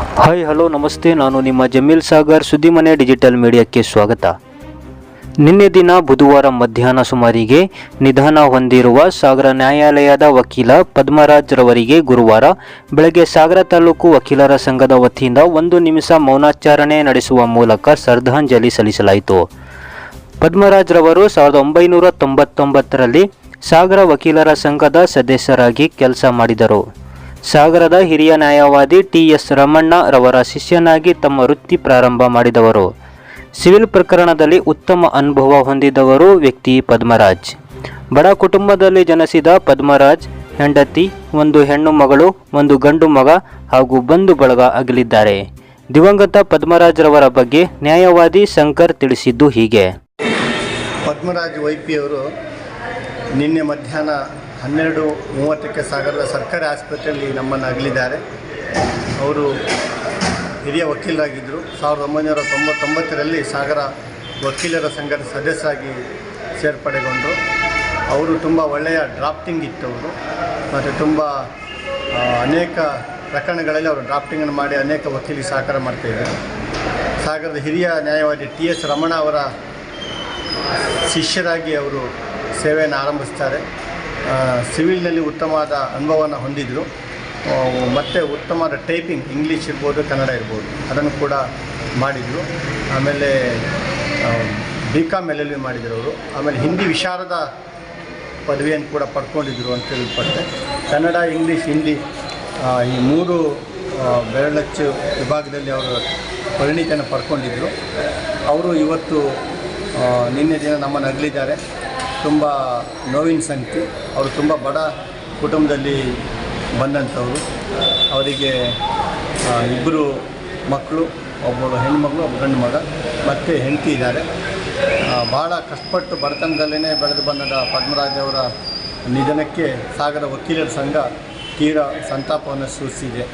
Hi hello ನಮಸ್ತೆ. ನಾನು ನಿಮ್ಮ ಜಮೀಲ್ ಸಾಗರ್, ಸುದ್ದಿಮನೆ ಡಿಜಿಟಲ್ ಮೀಡಿಯಾಕ್ಕೆ ಸ್ವಾಗತ. ನಿನ್ನೆ ದಿನ ಬುಧವಾರ ಮಧ್ಯಾಹ್ನ ಸುಮಾರಿಗೆ ನಿಧನ ಹೊಂದಿರುವ ಸಾಗರ ನ್ಯಾಯಾಲಯದ ವಕೀಲ ಪದ್ಮರಾಜ್ ರವರಿಗೆ ಗುರುವಾರ ಬೆಳಗ್ಗೆ ಸಾಗರ ತಾಲೂಕು ವಕೀಲರ ಸಂಘದ ವತಿಯಿಂದ ಒಂದು ನಿಮಿಷ ಮೌನಾಚರಣೆ ನಡೆಸುವ ಮೂಲಕ ಶ್ರದ್ಧಾಂಜಲಿ ಸಲ್ಲಿಸಲಾಯಿತು. ಪದ್ಮರಾಜ್ ರವರು ಸಾವಿರದ ಒಂಬೈನೂರ ತೊಂಬತ್ತೊಂಬತ್ತರಲ್ಲಿ ಸಾಗರ ವಕೀಲರ ಸಂಘದ ಸದಸ್ಯರಾಗಿ ಕೆಲಸ ಮಾಡಿದರು. ಸಾಗರದ ಹಿರಿಯ ನ್ಯಾಯವಾದಿ ಟಿ ಎಸ್ ರಮಣ್ಣ ರವರ ಶಿಷ್ಯನಾಗಿ ತಮ್ಮ ವೃತ್ತಿ ಪ್ರಾರಂಭ ಮಾಡಿದವರು. ಸಿವಿಲ್ ಪ್ರಕರಣದಲ್ಲಿ ಉತ್ತಮ ಅನುಭವ ಹೊಂದಿದವರು ವ್ಯಕ್ತಿ ಪದ್ಮರಾಜ್. ಬಡ ಕುಟುಂಬದಲ್ಲಿ ಜನಿಸಿದ ಪದ್ಮರಾಜ್ ಹೆಂಡತಿ, ಒಂದು ಹೆಣ್ಣು ಮಗಳು, ಒಂದು ಗಂಡು ಮಗ ಹಾಗೂ ಬಂಧು ಬಳಗ ಅಗಲಿದ್ದಾರೆ. ದಿವಂಗತ ಪದ್ಮರಾಜ್ ರವರ ಬಗ್ಗೆ ನ್ಯಾಯವಾದಿ ಶಂಕರ್ ತಿಳಿಸಿದ್ದು ಹೀಗೆ. ಪದ್ಮರಾಜ್ ವೈಪಿಯವರು ನಿನ್ನೆ ಮಧ್ಯಾಹ್ನ ಹನ್ನೆರಡು ಮೂವತ್ತಕ್ಕೆ ಸಾಗರದ ಸರ್ಕಾರಿ ಆಸ್ಪತ್ರೆಯಲ್ಲಿ ನಮ್ಮನ್ನು ಅಗಲಿದ್ದಾರೆ. ಅವರು ಹಿರಿಯ ವಕೀಲರಾಗಿದ್ದರು. ಸಾವಿರದ ಒಂಬೈನೂರ ತೊಂಬತ್ತೊಂಬತ್ತರಲ್ಲಿ ಸಾಗರ ವಕೀಲರ ಸಂಘದ ಸದಸ್ಯರಾಗಿ ಸೇರ್ಪಡೆಗೊಂಡರು. ಅವರು ತುಂಬ ಒಳ್ಳೆಯ ಡ್ರಾಫ್ಟಿಂಗ್ ಇತ್ತು ಅವರು. ಮತ್ತು ತುಂಬ ಅನೇಕ ಪ್ರಕರಣಗಳಲ್ಲಿ ಅವರು ಡ್ರಾಫ್ಟಿಂಗನ್ನು ಮಾಡಿ ಅನೇಕ ವಕೀಲಿ ಸಹಕಾರ ಮಾಡ್ತಾಯಿದ್ದಾರೆ ಸಾಗರದ ಹಿರಿಯ ನ್ಯಾಯವಾದಿ ಟಿ ಎಸ್ ರಮಣ ಅವರ ಶಿಷ್ಯರಾಗಿ ಅವರು ಸೇವೆಯನ್ನು ಆರಂಭಿಸ್ತಾರೆ. ಸಿವಿಲ್ನಲ್ಲಿ ಉತ್ತಮವಾದ ಅನುಭವವನ್ನು ಹೊಂದಿದ್ರು. ಆ, ಮತ್ತು ಉತ್ತಮವಾದ ಟೈಪಿಂಗ್ ಇಂಗ್ಲೀಷ್ ಇರ್ಬೋದು ಕನ್ನಡ ಇರ್ಬೋದು ಅದನ್ನು ಕೂಡ ಮಾಡಿದರು. ಆಮೇಲೆ ಬಿ ಕಾಮ್ ಎಲ್ ಎಲ್ ಮಾಡಿದ್ರು ಅವರು. ಆಮೇಲೆ ಹಿಂದಿ ವಿಶಾರದ ಪದವಿಯನ್ನು ಕೂಡ ಪಡ್ಕೊಂಡಿದ್ರು ಅಂತ ತಿಳ್ಪಟ್ಟೆ ಕನ್ನಡ ಇಂಗ್ಲೀಷ್ ಹಿಂದಿ ಈ ಮೂರು ಬೆರಳಚ್ಚು ವಿಭಾಗದಲ್ಲಿ ಅವರು ಪರಿಣಿತಿಯನ್ನು ಪಡ್ಕೊಂಡಿದ್ದರು ಅವರು ಇವತ್ತು ನಿನ್ನೆ ದಿನ ನಮ್ಮನ್ನು ಅಗಲಿದ್ದಾರೆ ತುಂಬ ನೋವಿನ ಸಂಗತಿ ಅವರು ತುಂಬ ಬಡ ಕುಟುಂಬದಲ್ಲಿ ಬಂದಂಥವರು. ಅವರಿಗೆ ಇಬ್ಬರು ಮಕ್ಕಳು ಒಬ್ಬಳು ಹೆಣ್ಮಗಳು ಒಬ್ಬ ಗಂಡು ಮಗ, ಮತ್ತು ಹೆಂಡತಿ ಇದ್ದಾರೆ. ಭಾಳ ಕಷ್ಟಪಟ್ಟು ಬಡತನದಲ್ಲೇ ಬೆಳೆದು ಬಂದ ಪದ್ಮರಾಜವರ ನಿಧನಕ್ಕೆ ಸಾಗರ ವಕೀಲರ ಸಂಘ ತೀರ ಸಂತಾಪವನ್ನು ಸೂಚಿಸಿದೆ.